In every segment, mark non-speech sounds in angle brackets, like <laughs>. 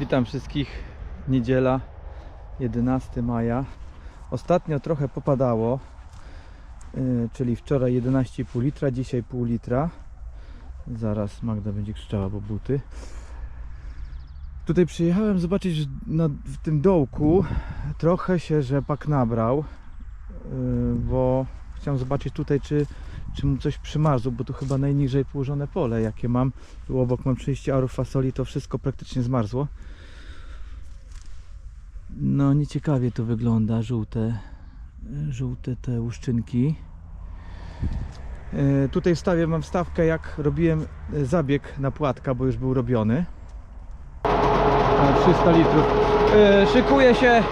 Witam wszystkich. Niedziela 11 maja. Ostatnio trochę popadało, yy, czyli wczoraj 11,5 litra, dzisiaj pół litra. Zaraz Magda będzie krzyczała, bo buty. Tutaj przyjechałem zobaczyć że na, w tym dołku trochę się rzepak nabrał, yy, bo chciałem zobaczyć tutaj, czy, czy mu coś przymarzło, bo tu chyba najniżej położone pole, jakie mam. Tu obok mam 30 arów fasoli, to wszystko praktycznie zmarzło. No nieciekawie to wygląda, żółte, żółte te łuszczynki. E, Tutaj wstawię mam wstawkę jak robiłem e, zabieg na płatka, bo już był robiony. O, 300 litrów. E, Szykuje się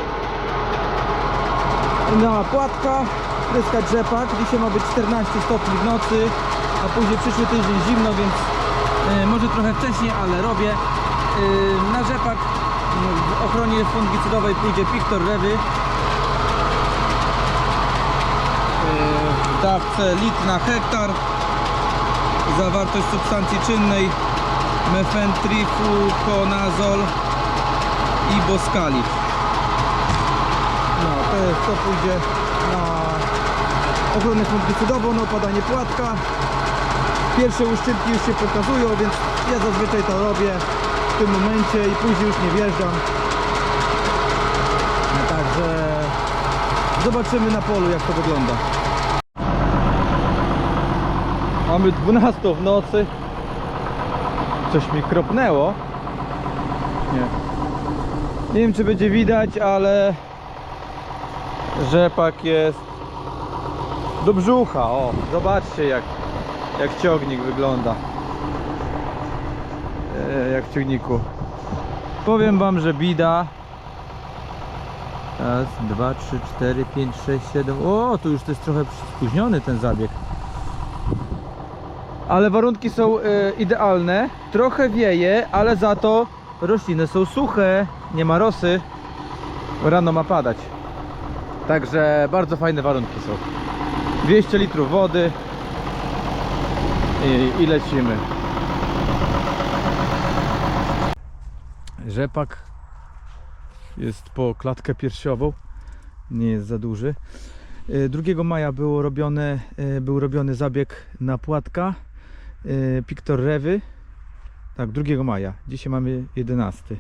na płatka, pryskać rzepak. Dzisiaj ma być 14 stopni w nocy, a później przyszły tydzień zimno, więc e, może trochę wcześniej, ale robię. E, Na rzepak w ochronie fungicydowej pójdzie Pictor Rewy. W dawce litr na hektar. Zawartość substancji czynnej mefentrifuconazol i boskalif. No, to, jest, to pójdzie ochronę fungicydową, na opadanie płatka. Pierwsze uszczypki już się pokazują, więc ja zazwyczaj to robię w tym momencie i później już nie wjeżdżam. No, Także zobaczymy na polu jak to wygląda. Mamy 12 w nocy. Coś mi kropnęło. Nie. Nie wiem czy będzie widać, ale rzepak jest do brzucha. O, zobaczcie jak, jak ciągnik wygląda. E, jak w ciągniku. Powiem wam, że bida. Raz, dwa, trzy, cztery, pięć, sześć, siedem. O, tu już to jest trochę spóźniony ten zabieg. Ale warunki są e, idealne. Trochę wieje, ale za to rośliny są suche. Nie ma rosy. Rano ma padać. Także bardzo fajne warunki są. 200 litrów wody i, i lecimy. Rzepak jest po klatkę piersiową. Nie jest za duży. E, 2 maja było robione, e, był robiony zabieg na płatka e, Pictor Rewy. Tak, 2 maja. Dzisiaj mamy 11.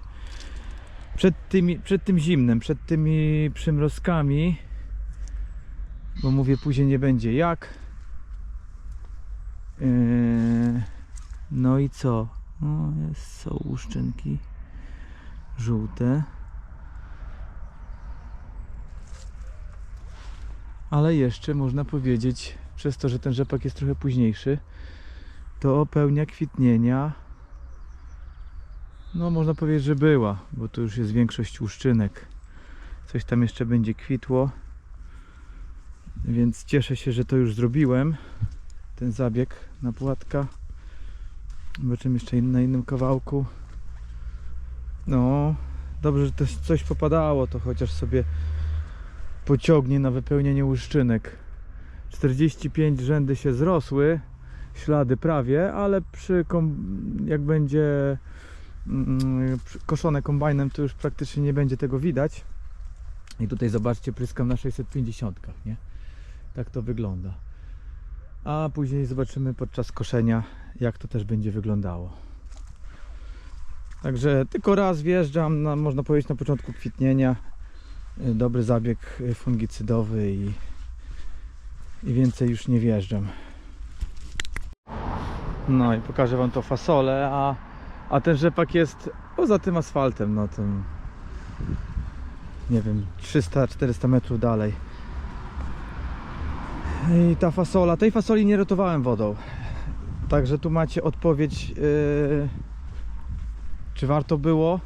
Przed, tymi, przed tym zimnem, przed tymi przymrozkami, bo mówię później nie będzie jak. E, No i co? No, jest, są łuszczynki żółte. ale jeszcze można powiedzieć, przez to, że ten rzepak jest trochę późniejszy, to pełnia kwitnienia, no można powiedzieć, że była, bo to już jest większość łuszczynek. Coś tam jeszcze będzie kwitło, więc cieszę się, że to już zrobiłem, ten zabieg na płatka. Zobaczymy jeszcze na innym kawałku. No, dobrze, że też coś popadało, to chociaż sobie pociągnie na wypełnienie łuszczynek. 45 rzędy się zrosły, ślady prawie, ale przy jak będzie mm, koszone kombajnem, to już praktycznie nie będzie tego widać. I tutaj zobaczcie, pryskam na 650, nie? Tak to wygląda. A później zobaczymy podczas koszenia, jak to też będzie wyglądało. Także tylko raz wjeżdżam, na, można powiedzieć na początku kwitnienia, Y, dobry zabieg y, fungicydowy i, i więcej już nie wjeżdżam. No i pokażę Wam to fasolę, a, a ten rzepak jest poza tym asfaltem, no tym nie wiem, 300-400 metrów dalej. I ta fasola, tej fasoli nie rotowałem wodą. Także tu macie odpowiedź, yy, czy warto było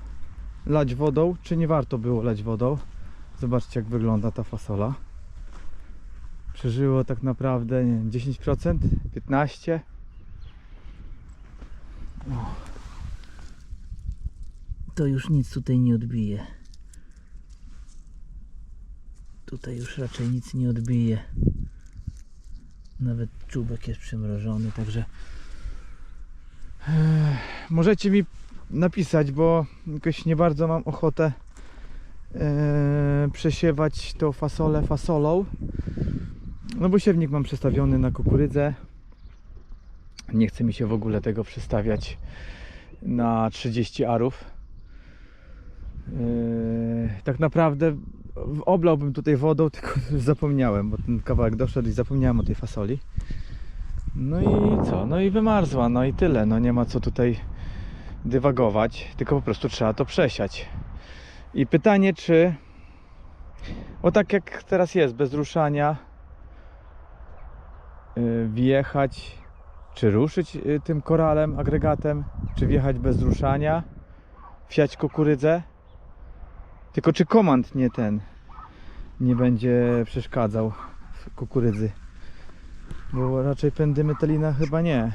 lać wodą, czy nie warto było lać wodą. Zobaczcie jak wygląda ta fasola. Przeżyło tak naprawdę nie wiem, 10%, 15%. O. To już nic tutaj nie odbije. Tutaj już raczej nic nie odbije. Nawet czubek jest przymrożony, także możecie mi napisać, bo jakoś nie bardzo mam ochotę e, przesiewać tą fasolę fasolą. No bo siewnik mam przestawiony na kukurydzę. Nie chce mi się w ogóle tego przestawiać na 30 arów. Yy, tak naprawdę oblałbym tutaj wodą, <laughs> tylko zapomniałem, bo ten kawałek doszedł i zapomniałem o tej fasoli. No i co? No i wymarzła, no i tyle. No nie ma co tutaj dywagować, tylko po prostu trzeba to przesiać. I pytanie, czy o tak jak teraz jest, bez ruszania, yy, wjechać, czy ruszyć yy, tym koralem, agregatem, czy wjechać bez ruszania, wsiać kukurydzę. Tylko czy komand nie ten nie będzie przeszkadzał w kukurydzy? Bo raczej pędy metalina chyba nie.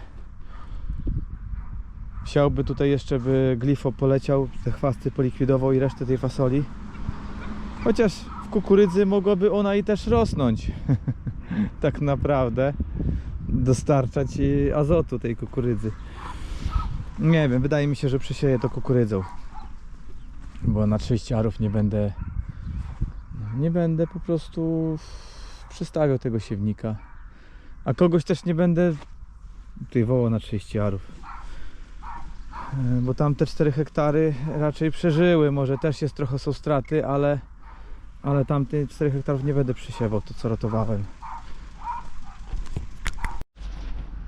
Chciałby tutaj jeszcze by glifo poleciał, te chwasty polikwidował i resztę tej fasoli. Chociaż w kukurydzy mogłaby ona i też rosnąć. <laughs> tak naprawdę. Dostarczać azotu tej kukurydzy. Nie wiem, wydaje mi się, że przesieję to kukurydzą bo na 30 arów nie będę nie będę po prostu przestawiał tego siewnika. A kogoś też nie będę tutaj wołał na 30 arów. E, bo tam te 4 hektary raczej przeżyły może też jest trochę są straty ale ale tamte 4 hektarów nie będę przysiewał to co ratowałem.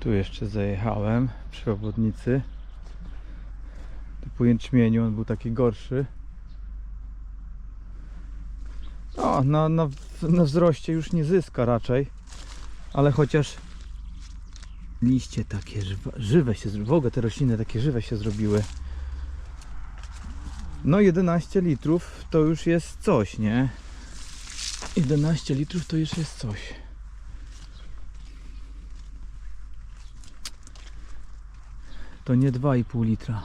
Tu jeszcze zajechałem przy obwodnicy po jęczmieniu on był taki gorszy na, na, na wzroście już nie zyska raczej ale chociaż liście takie żywe, żywe się w ogóle te rośliny takie żywe się zrobiły. No 11 litrów to już jest coś, nie? 11 litrów to już jest coś. To nie 2,5 litra.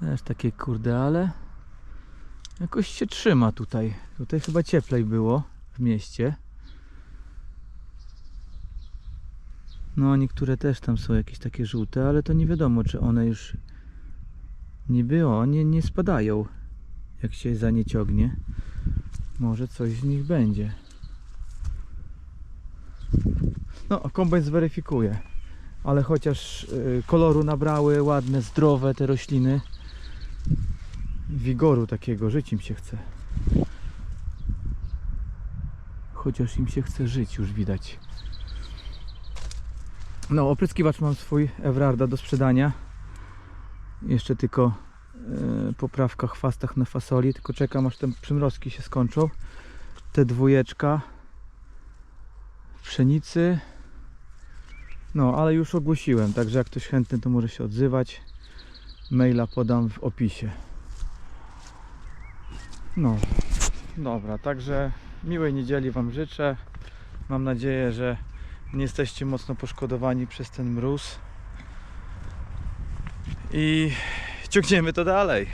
Też takie kurde, ale jakoś się trzyma tutaj. Tutaj chyba cieplej było w mieście. No, niektóre też tam są jakieś takie żółte, ale to nie wiadomo, czy one już nie było, nie, nie spadają, jak się za nie ciągnie. Może coś z nich będzie. No, kombajn zweryfikuje. Ale chociaż y, koloru nabrały, ładne, zdrowe te rośliny wigoru takiego, żyć im się chce. Chociaż im się chce żyć, już widać. No, opryskiwacz mam swój Everarda do sprzedania. Jeszcze tylko e, poprawka chwastach na fasoli, tylko czekam aż te przymrozki się skończą. Te dwójeczka pszenicy. No, ale już ogłosiłem, także jak ktoś chętny, to może się odzywać. Maila podam w opisie. No, dobra, także miłej niedzieli Wam życzę. Mam nadzieję, że nie jesteście mocno poszkodowani przez ten mróz. I ciągniemy to dalej.